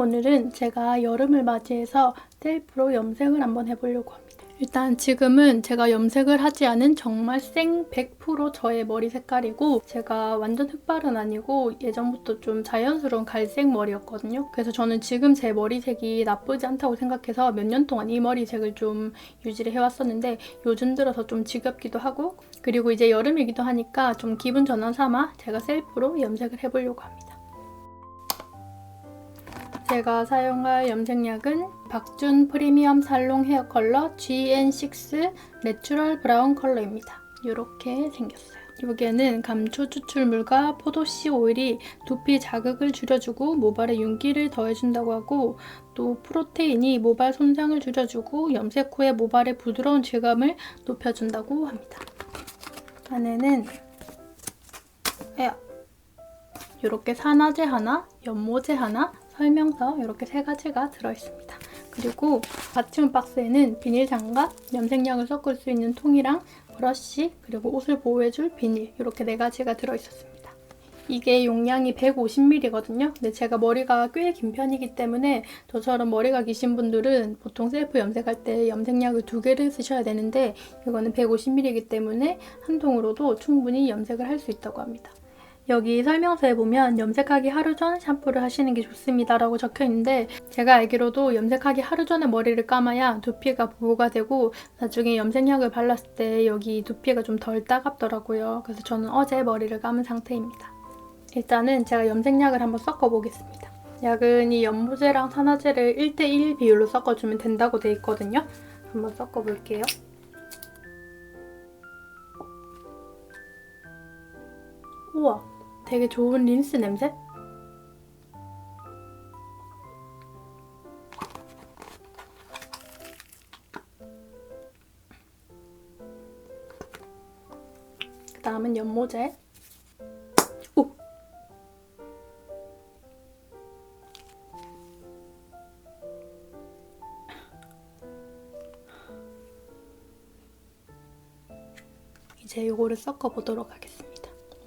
오늘은 제가 여름을 맞이해서 셀프로 염색을 한번 해보려고 합니다. 일단 지금은 제가 염색을 하지 않은 정말 생 100% 저의 머리 색깔이고 제가 완전 흑발은 아니고 예전부터 좀 자연스러운 갈색 머리였거든요. 그래서 저는 지금 제 머리색이 나쁘지 않다고 생각해서 몇 년 동안 이 머리색을 좀 유지를 해왔었는데 요즘 들어서 좀 지겹기도 하고 그리고 이제 여름이기도 하니까 좀 기분 전환 삼아 제가 셀프로 염색을 해보려고 합니다. 제가 사용할 염색약은 박준 프리미엄 살롱 헤어 컬러 GN6 내추럴 브라운 컬러입니다. 이렇게 생겼어요. 여기에는 감초 추출물과 포도씨 오일이 두피 자극을 줄여주고 모발에 윤기를 더해준다고 하고 또 프로테인이 모발 손상을 줄여주고 염색 후에 모발의 부드러운 질감을 높여준다고 합니다. 안에는 에야 이렇게 산화제 하나, 연모제 하나, 설명서 이렇게 세 가지가 들어있습니다. 그리고 받침 박스에는 비닐 장갑, 염색약을 섞을 수 있는 통이랑 브러쉬, 그리고 옷을 보호해줄 비닐 이렇게 네 가지가 들어있었습니다. 이게 용량이 150ml거든요. 근데 제가 머리가 꽤 긴 편이기 때문에 저처럼 머리가 기신 분들은 보통 셀프 염색할 때 염색약을 두 개를 쓰셔야 되는데 이거는 150ml이기 때문에 한 통으로도 충분히 염색을 할 수 있다고 합니다. 여기 설명서에 보면 염색하기 하루 전 샴푸를 하시는 게 좋습니다 라고 적혀 있는데 제가 알기로도 염색하기 하루 전에 머리를 감아야 두피가 보호가 되고 나중에 염색약을 발랐을 때 여기 두피가 좀 덜 따갑더라고요. 그래서 저는 어제 머리를 감은 상태입니다. 일단은 제가 염색약을 한번 섞어보겠습니다. 약은 이 연모제랑 산화제를 1대1 비율로 섞어주면 된다고 돼 있거든요. 한번 섞어볼게요. 우와, 되게 좋은 린스 냄새? 그 다음은 연모제. 오! 이제 이거를 섞어보도록 하겠습니다.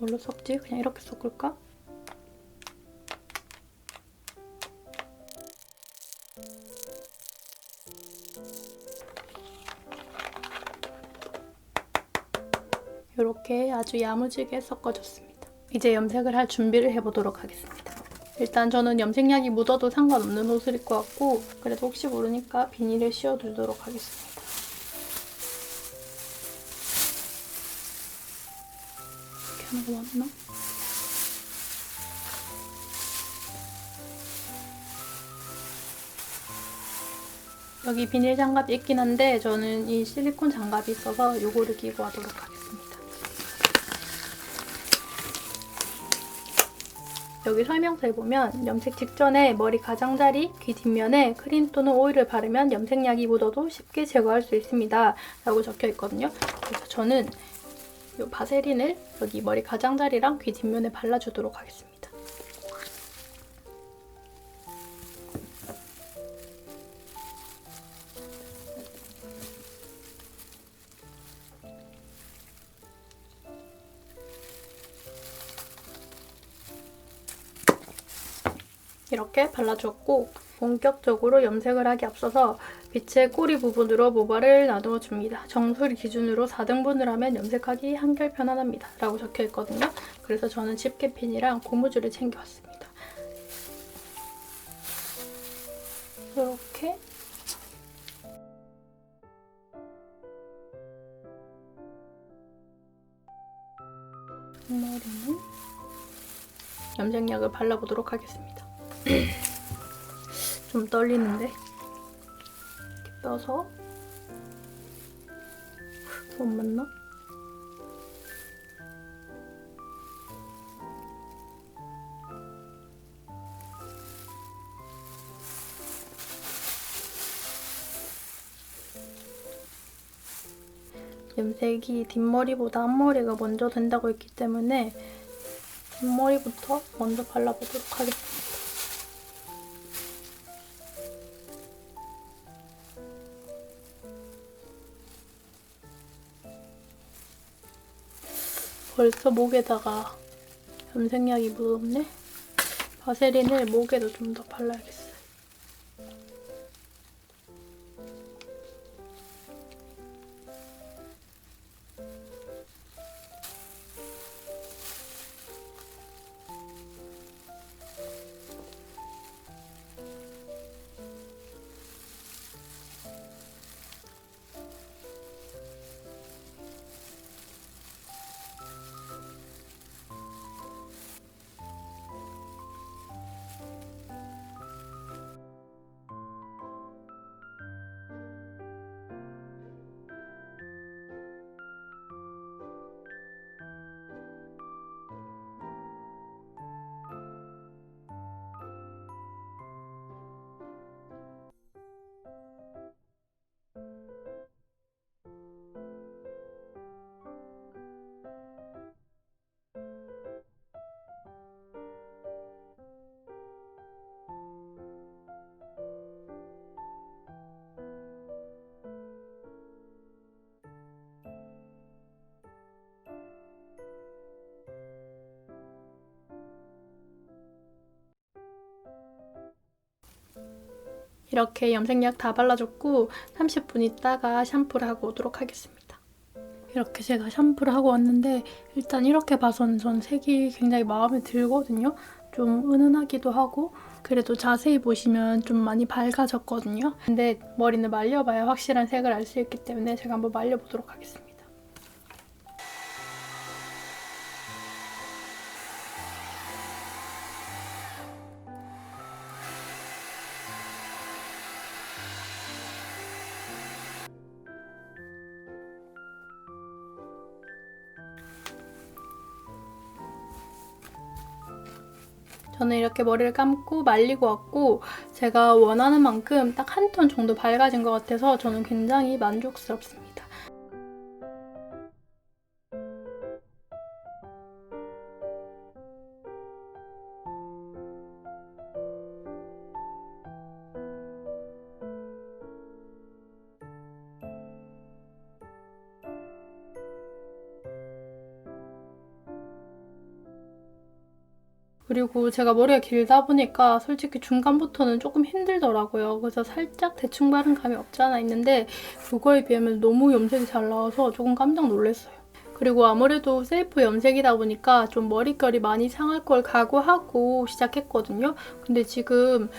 뭘로 섞지? 그냥 이렇게 섞을까? 이렇게 아주 야무지게 섞어줬습니다. 이제 염색을 할 준비를 해보도록 하겠습니다. 일단 저는 염색약이 묻어도 상관없는 옷을 입고 왔고 그래도 혹시 모르니까 비닐에 씌워두도록 하겠습니다. 하는 거 맞나? 여기 비닐 장갑이 있긴 한데 저는 이 실리콘 장갑이 있어서 이거를 끼고 하도록 하겠습니다. 여기 설명서에 보면 염색 직전에 머리 가장자리, 귀 뒷면에 크림 또는 오일을 바르면 염색약이 묻어도 쉽게 제거할 수 있습니다. 라고 적혀 있거든요. 그래서 저는 이 바세린을 여기 머리 가장자리랑 귀 뒷면에 발라주도록 하겠습니다. 이렇게 발라주었고 본격적으로 염색을 하기 앞서서 빛의 꼬리 부분으로 모발을 나누어 줍니다. 정수리 기준으로 4등분을 하면 염색하기 한결 편안합니다. 라고 적혀 있거든요. 그래서 저는 집게핀이랑 고무줄을 챙겨왔습니다. 이렇게 머리는 염색약을 발라보도록 하겠습니다. 좀 떨리는데 떠서 못 맞나? 염색이 뒷머리보다 앞머리가 먼저 된다고 했기 때문에 뒷머리부터 먼저 발라보도록 하겠습니다. 벌써 목에다가 염색약이 묻었네. 바세린을 목에도 좀 더 발라야겠어 이렇게 염색약 다 발라줬고 30분 있다가 샴푸를 하고 오도록 하겠습니다. 이렇게 제가 샴푸를 하고 왔는데 일단 이렇게 봐서는 전 색이 굉장히 마음에 들거든요. 좀 은은하기도 하고 그래도 자세히 보시면 좀 많이 밝아졌거든요. 근데 머리는 말려봐야 확실한 색을 알 수 있기 때문에 제가 한번 말려보도록 하겠습니다. 저는 이렇게 머리를 감고 말리고 왔고 제가 원하는 만큼 딱 한 톤 정도 밝아진 것 같아서 저는 굉장히 만족스럽습니다. 그리고 제가 머리가 길다 보니까 솔직히 중간부터는 조금 힘들더라고요. 그래서 살짝 대충 바른 감이 없지 않아 있는데 그거에 비하면 너무 염색이 잘 나와서 조금 깜짝 놀랐어요. 그리고 아무래도 셀프 염색이다 보니까 좀 머릿결이 많이 상할 걸 각오하고 시작했거든요. 근데 지금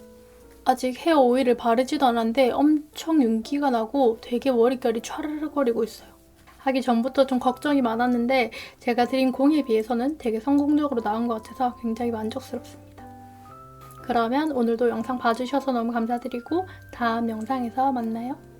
아직 헤어 오일을 바르지도 않았는데 엄청 윤기가 나고 되게 머릿결이 촤르르거리고 있어요. 하기 전부터 좀 걱정이 많았는데 제가 드린 공에 비해서는 되게 성공적으로 나온 것 같아서 굉장히 만족스럽습니다. 그러면 오늘도 영상 봐주셔서 너무 감사드리고 다음 영상에서 만나요.